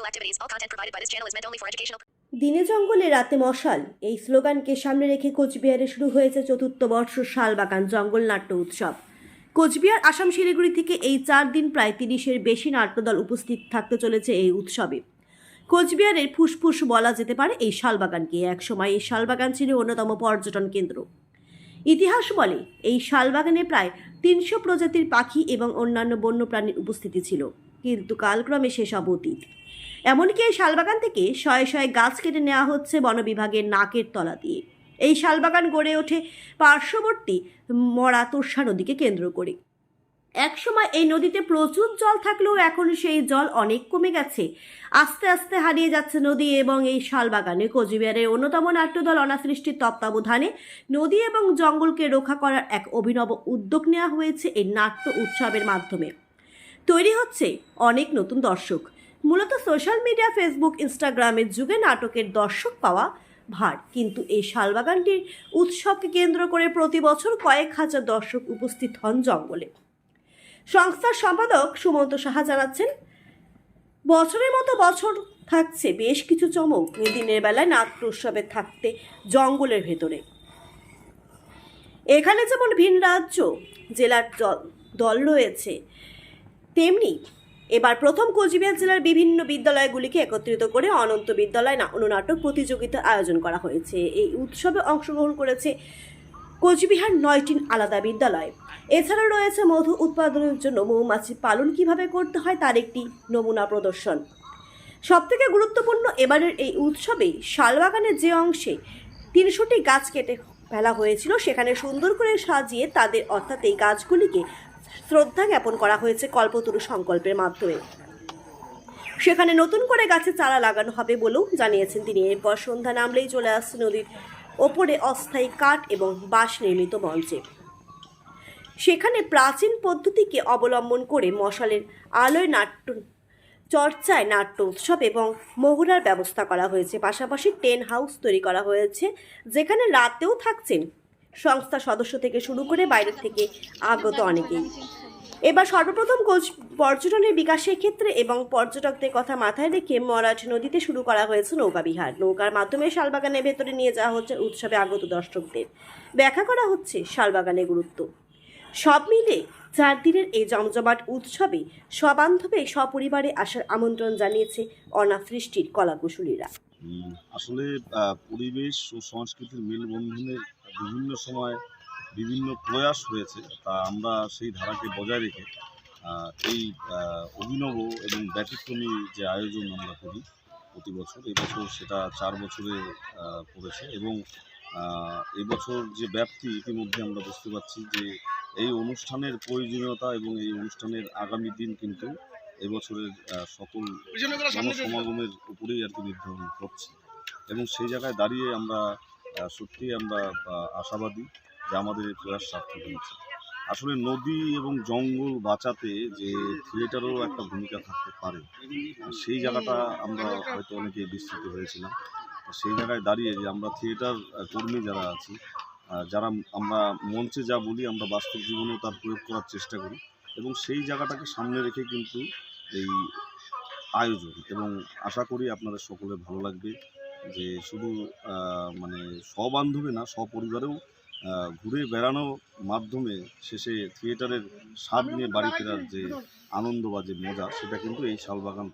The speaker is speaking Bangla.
activities. All content provided by this channel is meant only for educational. দিনে জঙ্গলে রাতে মশাল। এই স্লোগানকে সামনে রেখে কোচবিহারে শুরু হয়েছে চতুর্থ বর্ষ শালবাগান জঙ্গল নাট্য উৎসব। কোচবিহার, আসাম, শিলিগুড়ি থেকে এই চার দিন প্রায় তিরিশের বেশি নাট্যদল উপস্থিত থাকতে চলেছে এই উৎসবে। কোচবিহারের ফুসফুস বলা যেতে পারে এই শালবাগানকে একসময় এই শালবাগান ছিল অন্যতম পর্যটন কেন্দ্র। ইতিহাস বলে, এই শালবাগানে প্রায় তিনশো প্রজাতির পাখি এবং অন্যান্য বন্যপ্রাণীর উপস্থিতি ছিল। কিন্তু কালক্রমে সেসব অতীত। এমনকি এই শালবাগান থেকে শয়ে শয়ে গাছ কেটে নেওয়া হচ্ছে বন বিভাগের নাকের তলা দিয়ে। এই শালবাগান গড়ে ওঠে পার্শ্ববর্তী মরা তোর্ষা নদীকে কেন্দ্র করে। একসময় এই নদীতে প্রচুর জল থাকলেও এখন সেই জল অনেক কমে গেছে। আস্তে আস্তে হারিয়ে যাচ্ছে নদী এবং এই শালবাগানে কোচবিহারের অন্যতম নাট্যদল অনাসৃষ্টির তত্ত্বাবধানে নদী এবং জঙ্গলকে রক্ষা করার এক অভিনব উদ্যোগ নেওয়া হয়েছে এই নাট্য উৎসবের মাধ্যমে। তৈরি হচ্ছে অনেক নতুন দর্শক। মূলত সোশ্যাল মিডিয়া, ফেসবুক, ইনস্টাগ্রামের যুগে নাটকের দর্শক পাওয়া ভার। কিন্তু এই শালবাগানটির উৎসবকে কেন্দ্র করে প্রতি বছর কয়েক হাজার দর্শক উপস্থিত হন জঙ্গলে। সংস্থার সম্পাদক সুমন্ত সাহা জানাচ্ছেন, বছরের মতো বছর থাকছে, বেশ কিছু চমক। দিনের বেলায় নাট্য উৎসবে থাকতে জঙ্গলের ভেতরে। এখানে যেমন ভিন রাজ্য, জেলার দল রয়েছে, তেমনি এবার প্রথম কোচবিহার জেলার বিভিন্ন বিদ্যালয়গুলিকে একত্রিত করে অনন্ত বিদ্যালয় না- অনুনাটক প্রতিযোগিতার আয়োজন করা হয়েছে। এই উৎসবে অংশগ্রহণ করেছে কোচবিহার নয়টি আলাদা বিদ্যালয়। এছাড়াও রয়েছে মধু উৎপাদনের জন্য মৌমাছি পালন কীভাবে করতে হয় তার একটি নমুনা প্রদর্শন। সবথেকে গুরুত্বপূর্ণ এবারের এই উৎসবে শালবাগানের যে অংশে তিনশোটি গাছ কেটে ফেলা হয়েছিল, সেখানে সুন্দর করে সাজিয়ে তাদের অর্থাৎ এই গাছগুলিকে শ্রদ্ধা জ্ঞাপন করা হয়েছে কল্পতরু সংকল্পের মাধ্যমে। সেখানে নতুন করে গাছে চারা লাগানো হবে বলেও জানিয়েছেন তিনি। এরপর সন্ধ্যা নামলেই চলে আসছে নদীর ওপরে অস্থায়ী কাঠ এবং বাঁশ নির্মিত মঞ্চে। সেখানে প্রাচীন পদ্ধতিকে অবলম্বন করে মশালের আলোয় নাট্য, চর্চায় নাট্য উৎসব এবং মহুরার ব্যবস্থা করা হয়েছে। পাশাপাশি টেন হাউস তৈরি করা হয়েছে, যেখানে রাতেও থাকছেন সংস্থা সদস্য থেকে শুরু করে বাইরের থেকে আগত অনেকেই। এবার সর্বপ্রথম কোচ পর্যটনের বিকাশের ক্ষেত্রে এবং পর্যটকদের কথা মাথায় রেখে মরাঠ নদীতে শুরু করা হয়েছে নৌকা বিহার। নৌকার মাধ্যমে শালবাগানের ভেতরে নিয়ে যাওয়া হচ্ছে উৎসবে আগত দর্শকদের। ব্যাখ্যা করা হচ্ছে শালবাগানের গুরুত্ব। সব মিলে চার দিনের এই জমজমাট উৎসবে সবান্ধবে সপরিবারে আসার আমন্ত্রণ জানিয়েছে অনাসৃষ্টির কলাকুশলীরা। আসলে পরিবেশ ও সংস্কৃতির মেলবন্ধনের বিভিন্ন সময় বিভিন্ন প্রয়াস হয়েছে তা আমরা সেই ধারাকে বজায় রেখে এই অভিনব এবং ব্যতিক্রমী যে আয়োজন আমরা করি প্রতি বছর এবছর সেটা চার বছরে পড়েছে এবং এবছর যে ব্যাপ্তি ইতিমধ্যে আমরা বুঝতে পারছি যে এই অনুষ্ঠানের প্রয়োজনীয়তা এবং এই অনুষ্ঠানের আগামী দিন কিন্তু এবছরের সকল জনসমাগমের উপরেই আর কি নির্ধারণ করছে এবং সেই জায়গায় দাঁড়িয়ে আমরা সত্যি আমরা আশাবাদী যে আমাদের এই প্রয়াস সার্থক হয়েছে। আসলে নদী এবং জঙ্গল বাঁচাতে যে থিয়েটারও একটা ভূমিকা থাকতে পারে সেই জায়গাটা আমরা হয়তো অনেকে বিস্তৃত হয়েছিলাম। সেই জায়গায় দাঁড়িয়ে যে আমরা থিয়েটার কর্মী যারা আছি যারা আমরা মঞ্চে যা বলি, আমরা বাস্তব জীবনেও তার প্রয়োগ করার চেষ্টা করি এবং সেই জায়গাটাকে সামনে রেখে কিন্তু এই আয়োজন। এবং আশা করি আপনাদের সকলের ভালো লাগবে। যে শুধু মানে সবান্ধবে না সপরিবারেও ঘুরে বেড়ানোর মাধ্যমে শেষে থিয়েটারের স্বাদ নিয়ে বাড়ি ফেরার যে আনন্দ বা যে মজা সেটা কিন্তু এই শালবাগান